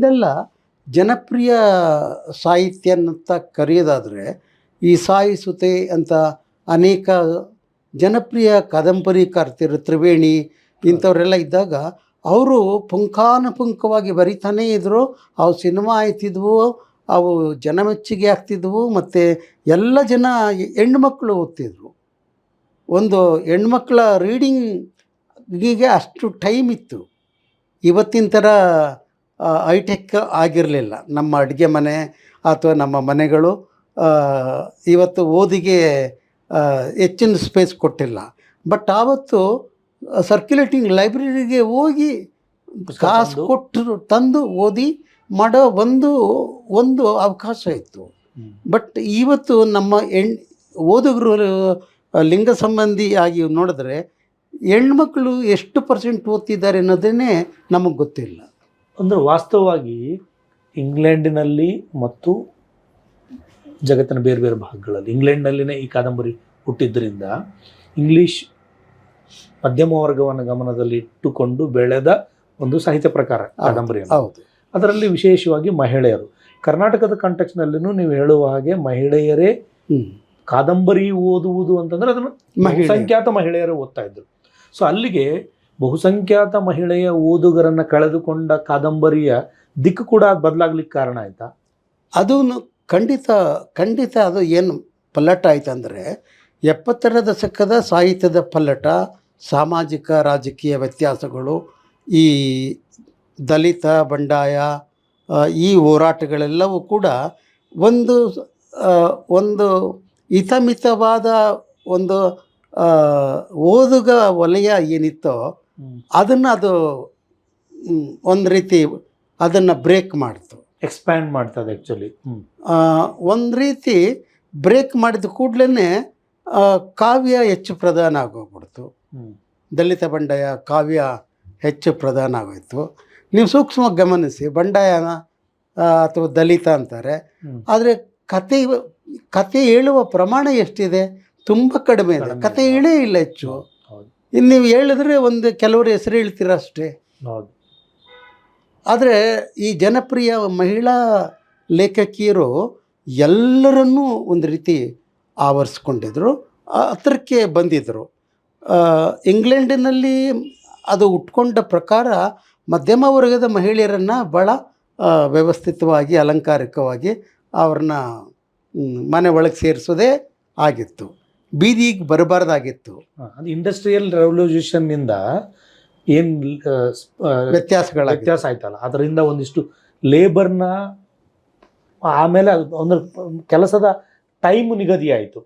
ಹಿಂದೆಲ್ಲ ಜನಪ್ರಿಯ ಸಾಹಿತ್ಯ ಅಂತ ಕರೆಯೋದಾದರೆ ಈ ಸಾಯಿಸುತೆ ಅಂತ ಅನೇಕ ಜನಪ್ರಿಯ ಕಾದಂಬರಿಕಾರ್ತಿರು ತ್ರಿವೇಣಿ ಇಂಥವರೆಲ್ಲ ಇದ್ದಾಗ ಅವರು ಪುಂಖಾನುಪುಂಖವಾಗಿ ಬರಿತಾನೇ ಇದ್ದರು ಅವು ಸಿನಿಮಾ ಆಯ್ತಿದ್ವು, ಅವು ಜನಮೆಚ್ಚುಗೆ ಆಗ್ತಿದ್ವು, ಮತ್ತು ಎಲ್ಲ ಜನ ಹೆಣ್ಮಕ್ಳು ಓದ್ತಿದ್ರು. ಒಂದು ಹೆಣ್ಮಕ್ಳ ರೀಡಿಂಗಿಗೆ ಅಷ್ಟು ಟೈಮ್ ಇತ್ತು. ಇವತ್ತಿನ ಥರ ಹೈಟೆಕ್ ಆಗಿರಲಿಲ್ಲ. ನಮ್ಮ ಅಡುಗೆ ಮನೆ ಅಥವಾ ನಮ್ಮ ಮನೆಗಳು ಇವತ್ತು ಓದಿಗೆ ಹೆಚ್ಚಿನ ಸ್ಪೇಸ್ ಕೊಟ್ಟಿಲ್ಲ. ಬಟ್ ಆವತ್ತು ಸರ್ಕ್ಯುಲೇಟಿಂಗ್ ಲೈಬ್ರರಿಗೆ ಹೋಗಿ ಕಾಸು? ಕೊಟ್ಟು ತಂದು ಓದಿ ಮಾಡೋ ಒಂದು ಒಂದು ಅವಕಾಶ ಇತ್ತು. ಬಟ್ ಇವತ್ತು ನಮ್ಮ ಹೆಣ್ ಓದುಗರು ಲಿಂಗ ಸಂಬಂಧಿಯಾಗಿ ಆಗಿ ನೋಡಿದ್ರೆ ಹೆಣ್ಮಕ್ಳು ಎಷ್ಟು ಪರ್ಸೆಂಟ್ ಓದ್ತಿದ್ದಾರೆ ಅನ್ನೋದನ್ನೇ ನಮಗೆ ಗೊತ್ತಿಲ್ಲ. ಅಂದ್ರೆ ವಾಸ್ತವವಾಗಿ ಇಂಗ್ಲೆಂಡಿನಲ್ಲಿ ಮತ್ತು ಜಗತ್ತಿನ ಬೇರೆ ಬೇರೆ ಭಾಗಗಳಲ್ಲಿ ಇಂಗ್ಲೆಂಡ್ನಲ್ಲಿನೇ ಈ ಕಾದಂಬರಿ ಹುಟ್ಟಿದ್ರಿಂದ ಇಂಗ್ಲಿಷ್ ಮಧ್ಯಮ ವರ್ಗವನ್ನು ಗಮನದಲ್ಲಿ ಇಟ್ಟುಕೊಂಡು ಬೆಳೆದ ಒಂದು ಸಾಹಿತ್ಯ ಪ್ರಕಾರ ಕಾದಂಬರಿ ಹೌದು. ಅದರಲ್ಲಿ ವಿಶೇಷವಾಗಿ ಮಹಿಳೆಯರು. ಕರ್ನಾಟಕದ ಕಾಂಟೆಕ್ಸ್ನಲ್ಲಿನೂ ನೀವು ಹೇಳುವ ಹಾಗೆ ಮಹಿಳೆಯರೇ ಕಾದಂಬರಿ ಓದುವುದು ಅಂತಂದ್ರೆ ಅದನ್ನು ಸಂಖ್ಯಾತ ಮಹಿಳೆಯರೇ ಮಹಿಳೆಯರು ಓದ್ತಾ ಇದ್ರು. ಸೊ ಅಲ್ಲಿಗೆ ಬಹುಸಂಖ್ಯಾತ ಮಹಿಳೆಯ ಓದುಗರನ್ನು ಕಳೆದುಕೊಂಡ ಕಾದಂಬರಿಯ ದಿಕ್ಕು ಕೂಡ ಬದಲಾಗ್ಲಿಕ್ಕೆ ಕಾರಣ ಆಯಿತಾ? ಅದು ಖಂಡಿತ ಖಂಡಿತ ಅದು ಏನು ಪಲ್ಲಟ ಆಯ್ತಂದರೆ ಎಪ್ಪತ್ತರ ದಶಕದ ಸಾಹಿತ್ಯದ ಪಲ್ಲಟ, ಸಾಮಾಜಿಕ ರಾಜಕೀಯ ವ್ಯತ್ಯಾಸಗಳು, ಈ ದಲಿತ, ಬಂಡಾಯ ಈ ಹೋರಾಟಗಳೆಲ್ಲವೂ ಕೂಡ ಒಂದು ಒಂದು ಹಿತಮಿತವಾದ ಒಂದು ಓದುಗ ವಲಯ ಏನಿತ್ತೋ ಅದನ್ನು ಅದು ಒಂದು ರೀತಿ ಅದನ್ನು ಬ್ರೇಕ್ ಮಾಡ್ತು. ಎಕ್ಸ್ಪ್ಯಾಂಡ್ ಮಾಡ್ತದೆ ಆ್ಯಕ್ಚುಲಿ ಒಂದು ರೀತಿ ಬ್ರೇಕ್ ಮಾಡಿದ ಕೂಡಲೇ ಕಾವ್ಯ ಹೆಚ್ಚು ಪ್ರಧಾನ ಆಗೋಗ್ಬಿಡ್ತು. ದಲಿತ ಬಂಡಾಯ ಕಾವ್ಯ ಹೆಚ್ಚು ಪ್ರಧಾನ ಆಗೋಯ್ತು. ನೀವು ಸೂಕ್ಷ್ಮವಾಗಿ ಗಮನಿಸಿ ಬಂಡಾಯನ ಅಥವಾ ದಲಿತ ಅಂತಾರೆ ಆದರೆ ಕತೆ ಕತೆ ಹೇಳುವ ಪ್ರಮಾಣ ಎಷ್ಟಿದೆ? ತುಂಬ ಕಡಿಮೆ ಇದೆ. ಕತೆ. ಹೇಳೇ ಇಲ್ಲ ಹೆಚ್ಚು. ಇನ್ನು ನೀವು ಹೇಳಿದ್ರೆ ಒಂದು ಕೆಲವರು ಹೆಸರು ಹೇಳ್ತೀರ ಅಷ್ಟೇ. ಹೌದು. ಆದರೆ ಈ ಜನಪ್ರಿಯ ಮಹಿಳಾ ಲೇಖಕಿಯರು ಎಲ್ಲರನ್ನೂ ಒಂದು ರೀತಿ ಆವರಿಸ್ಕೊಂಡಿದ್ರು ಹತ್ರಕ್ಕೆ ಬಂದಿದ್ದರು ಇಂಗ್ಲೆಂಡಿನಲ್ಲಿ ಅದು ಉಟ್ಕೊಂಡ ಪ್ರಕಾರ ಮಧ್ಯಮ ವರ್ಗದ ಮಹಿಳೆಯರನ್ನು ಭಾಳ ವ್ಯವಸ್ಥಿತವಾಗಿ ಅಲಂಕಾರಿಕವಾಗಿ ಅವ್ರನ್ನ ಮನೆ ಒಳಗೆ ಸೇರಿಸೋದೇ ಆಗಿತ್ತು. ಬೀದಿಗೆ ಬರಬಾರ್ದಾಗಿತ್ತು. ಅದು ಇಂಡಸ್ಟ್ರಿಯಲ್ ರೆವಲ್ಯೂಷನ್ನಿಂದ ಏನು ವ್ಯತ್ಯಾಸಗಳ ವ್ಯತ್ಯಾಸ ಆಯ್ತಲ್ಲ? ಅದರಿಂದ ಒಂದಿಷ್ಟು ಲೇಬರ್ನ ಆಮೇಲೆ ಒಂದು ಅಂದ್ರೆ ಕೆಲಸದ ಟೈಮ್ ನಿಗದಿ ಆಯಿತು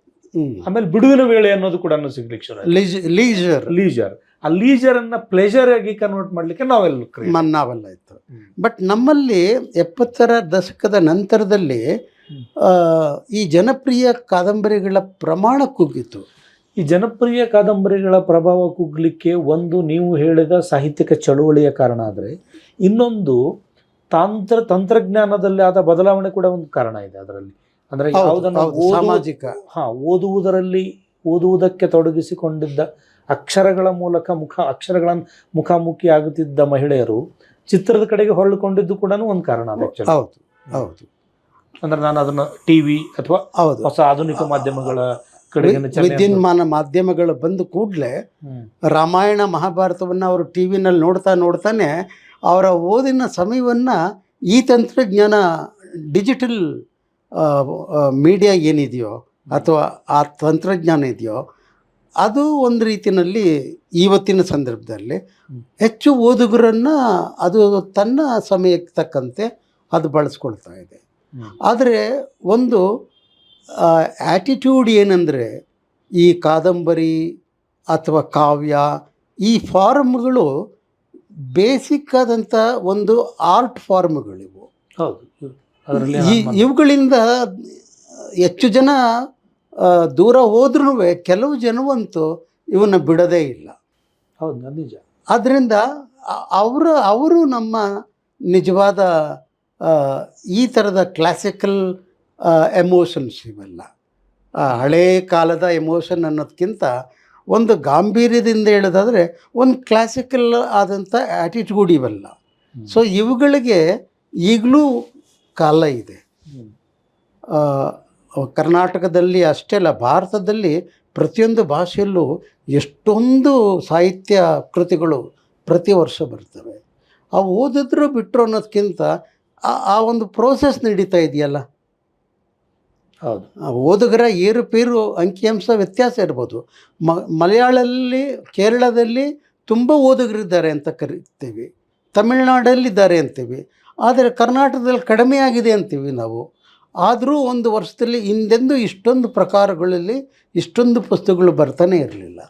ಆಮೇಲೆ ಬಿಡುವಿನ ವೇಳೆ ಅನ್ನೋದು ಕೂಡ ಸಿಗ್ಲಿಕ್ಕೆ ಶುರು ಲೀಜ್ ಲೀಜರ್ ಲೀಜರ್ ಆ ಲೀಜರ್ ಅನ್ನ ಪ್ಲೆಜರ್ ಆಗಿ ಕನ್ವರ್ಟ್ ಮಾಡ್ಲಿಕ್ಕೆ ನಾವೆಲ್ಲ ಮನ್ನಾವೆಲ್ಲ ಇತ್ತು. ಬಟ್ ನಮ್ಮಲ್ಲಿ ಎಪ್ಪತ್ತರ ದಶಕದ ನಂತರದಲ್ಲಿ ಈ ಜನಪ್ರಿಯ ಕಾದಂಬರಿಗಳ ಪ್ರಮಾಣ ಕುಗ್ಗಿತು. ಈ ಜನಪ್ರಿಯ ಕಾದಂಬರಿಗಳ ಪ್ರಭಾವ ಕುಗ್ಲಿಕ್ಕೆ ಒಂದು ನೀವು ಹೇಳಿದ ಸಾಹಿತ್ಯಿಕ ಚಳುವಳಿಯ ಕಾರಣ ಆದರೆ ಇನ್ನೊಂದು ತಾಂತ್ರ ತಂತ್ರಜ್ಞಾನದಲ್ಲಿ ಆದ ಬದಲಾವಣೆ ಕೂಡ ಒಂದು ಕಾರಣ ಇದೆ ಅದರಲ್ಲಿ. ಅಂದ್ರೆ ಯಾವುದನ್ನು ಸಾಮಾಜಿಕ. ಹಾ ಓದುವುದರಲ್ಲಿ ಓದುವುದಕ್ಕೆ ತೊಡಗಿಸಿಕೊಂಡಿದ್ದ ಅಕ್ಷರಗಳ ಮೂಲಕ ಮುಖ ಅಕ್ಷರಗಳನ್ನು ಮುಖಾಮುಖಿ ಆಗುತ್ತಿದ್ದ ಮಹಿಳೆಯರು ಚಿತ್ರದ ಕಡೆಗೆ ಹೊರಳಿಕೊಂಡಿದ್ದು ಕೂಡ ಒಂದು ಕಾರಣ ಹೌದು ಹೌದು. ಅಂದ್ರೆ ನಾನು ಅದನ್ನ ಟಿವಿ ಅಥವಾ ಹೌದು. ಹೊಸ ಆಧುನಿಕ ಮಾಧ್ಯಮಗಳ ವಿದ್ಯುನ್ಮಾನ ಮಾಧ್ಯಮಗಳು ಬಂದ ಕೂಡಲೇ ರಾಮಾಯಣ ಮಹಾಭಾರತವನ್ನು ಅವರು ಟಿ ವಿನಲ್ಲಿ ನೋಡ್ತಾ ನೋಡ್ತಾನೆ ಅವರ ಓದಿನ ಸಮಯವನ್ನು ಈ ತಂತ್ರಜ್ಞಾನ ಡಿಜಿಟಲ್ ಮೀಡಿಯಾ ಏನಿದೆಯೋ ಅಥವಾ ಆ ತಂತ್ರಜ್ಞಾನ ಇದೆಯೋ ಅದು ಒಂದು ರೀತಿಯಲ್ಲಿ ಇವತ್ತಿನ ಸಂದರ್ಭದಲ್ಲಿ ಹೆಚ್ಚು ಓದುಗರನ್ನು ಅದು ತನ್ನ ಸಮಯಕ್ಕೆ ತಕ್ಕಂತೆ ಅದು ಬಳಸ್ಕೊಳ್ತಾ ಇದೆ. ಆದರೆ ಒಂದು ಆ್ಯಟಿಟ್ಯೂಡ್ ಏನಂದರೆ ಈ ಕಾದಂಬರಿ ಅಥವಾ ಕಾವ್ಯ ಈ ಫಾರ್ಮ್ಗಳು ಬೇಸಿಕ್ ಆದಂಥ ಒಂದು ಆರ್ಟ್ ಫಾರ್ಮ್ಗಳಿವು. ಹೌದು ಅದರಲ್ಲಿ ಈ ಇವುಗಳಿಂದ ಹೆಚ್ಚು ಜನ ದೂರ ಹೋದ್ರೂ ಕೆಲವು ಜನವಂತೂ ಇವನ್ನ ಬಿಡೋದೇ ಇಲ್ಲ. ಹೌದು ನಿಜ ಆದ್ದರಿಂದ ಅವರು ಅವರು ನಮ್ಮ ನಿಜವಾದ ಈ ಥರದ ಕ್ಲಾಸಿಕಲ್ ಎಮೋಷನ್ಸ್ ಇವೆಲ್ಲ. ಹಳೇ ಕಾಲದ ಎಮೋಷನ್ ಅನ್ನೋದಕ್ಕಿಂತ ಒಂದು ಗಾಂಭೀರ್ಯದಿಂದ ಹೇಳೋದಾದರೆ ಒಂದು ಕ್ಲಾಸಿಕಲ್ ಆದಂಥ ಆ್ಯಟಿಟ್ಯೂಡ್ ಇವೆಲ್ಲ. ಸೊ ಇವುಗಳಿಗೆ ಈಗಲೂ ಕಾಲ ಇದೆ. ಕರ್ನಾಟಕದಲ್ಲಿ ಅಷ್ಟೇ ಅಲ್ಲ ಭಾರತದಲ್ಲಿ ಪ್ರತಿಯೊಂದು ಭಾಷೆಯಲ್ಲೂ ಎಷ್ಟೊಂದು ಸಾಹಿತ್ಯ ಕೃತಿಗಳು ಪ್ರತಿ ವರ್ಷ ಬರ್ತವೆ. ಆ ಓದಿದ್ರು ಬಿಟ್ಟರು ಅನ್ನೋದಕ್ಕಿಂತ ಆ- ಆ ಒಂದು ಪ್ರೋಸೆಸ್ ನಡೀತಾ ಇದೆಯಲ್ಲ? ಹೌದು. ಆ ಓದುಗರ ಏರುಪೇರು ಅಂಕಿಅಂಶ ವ್ಯತ್ಯಾಸ ಇರ್ಬೋದು. ಮ ಮಲಯಾಳಲ್ಲಿ ಕೇರಳದಲ್ಲಿ ತುಂಬ ಓದುಗರಿದ್ದಾರೆ ಅಂತ ಕರಿತೀವಿ. ತಮಿಳ್ನಾಡಲ್ಲಿದ್ದಾರೆ ಅಂತೀವಿ. ಆದರೆ ಕರ್ನಾಟಕದಲ್ಲಿ ಕಡಿಮೆ ಆಗಿದೆ ಅಂತೀವಿ ನಾವು. ಆದರೂ ಒಂದು ವರ್ಷದಲ್ಲಿ ಹಿಂದೆಂದು ಇಷ್ಟೊಂದು ಪ್ರಕಾರಗಳಲ್ಲಿ ಇಷ್ಟೊಂದು ಪುಸ್ತಕಗಳು ಬರ್ತಾನೆ ಇರಲಿಲ್ಲ.